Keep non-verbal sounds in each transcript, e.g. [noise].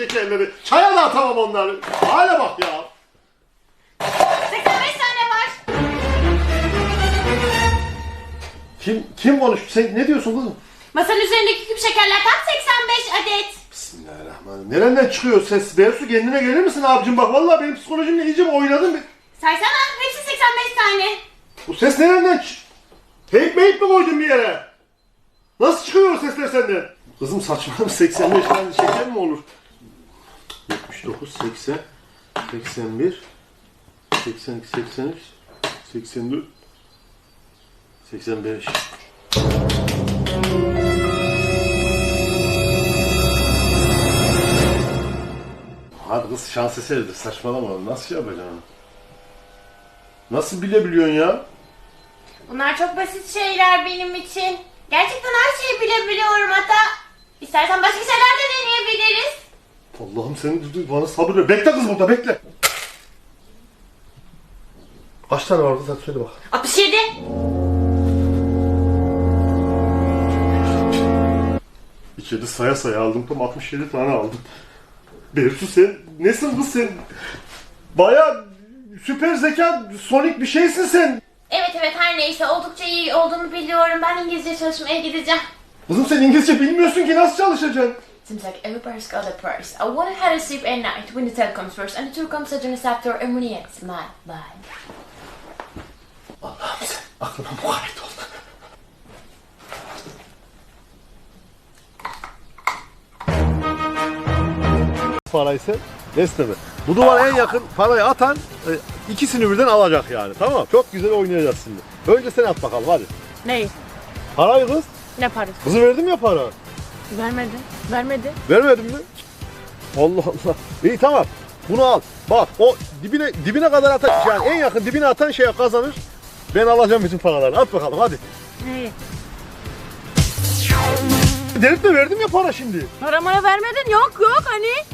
şekerleri. Çaya da atamam onları. Hale bak ya. 85 tane var. Kim kim konuştu? Sen ne diyorsun kızım? Masanın üzerindeki küp şekerler tam 85 adet. Bismillahirrahmanirrahim. Nereden çıkıyor ses? Beysu kendine gelir misin abicim? Bak vallahi benim psikolojimle iyice bir oynadın. Saysana hepsi 85 tane. Bu ses nereden çık? Teyp meyip mi koydun bir yere? Nasıl çıkıyor o sesler senden? Kızım saçmalama 85 tane şeker mi olur? 79, 80, 81, 82, 83, 84, 85. Hadi kız şans eseridir saçmalama nasıl şey yapacaksın? Nasıl bilebiliyorsun ya? Bunlar çok basit şeyler benim için. Gerçekten her şeyi bilebiliyorum hatta. İstersen başka şeyler de deneyebiliriz. Allah'ım sen bana sabır ver. Bekle kız burada bekle. Kaç tane var kız hadi söyle bak. 67. İçeri saya saya aldım tam 67 tane aldım. Bersu sen nesin kız sen? Baya süper zeka sonik bir şeysin sen. Evet evet her neyse oldukça iyi olduğunu biliyorum. Ben İngilizce çalışmaya gideceğim. Kızım sen İngilizce bilmiyorsun ki nasıl çalışacaksın? Seems like everybody's got a price. I wonder how to sleep at night when the tale comes first and the two comes second after and when he ends my life. Allah'ım sen aklıma mukayyet ol. Paraysa esneme. Bu duvara en yakın parayı atan e, ikisini birden alacak yani tamam Çok güzel oynayacağız şimdi. Önce sen at bakalım hadi. Neyi? Parayı kız. Ne parası? Kızı verdim ya para. Vermedi. Vermedi. Vermedin mi? Allah Allah. İyi tamam. Bunu al. Bak o dibine dibine kadar atan yani en yakın dibine atan şey kazanır. Ben alacağım bütün paraları. At bakalım hadi. Neyi? Delirtme verdim ya para şimdi. Paramaya vermedin. Yok yok hani.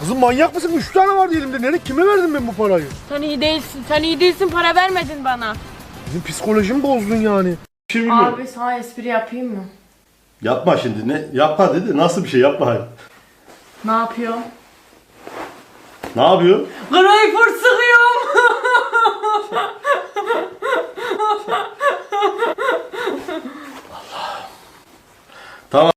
Kızım manyak mısın? Üç tane var elimde. Nereye kime verdim ben bu parayı? Sen iyi değilsin. Sen iyi değilsin. Para vermedin bana. Bizim psikolojimi bozdun yani. Şey. Abi sana espri yapayım mı? Yapma şimdi ne? Yapma dedi. Nasıl bir şey yapma hayır. Ne yapıyorum? Ne yapıyor? Greyfurt sıkıyorum. [laughs]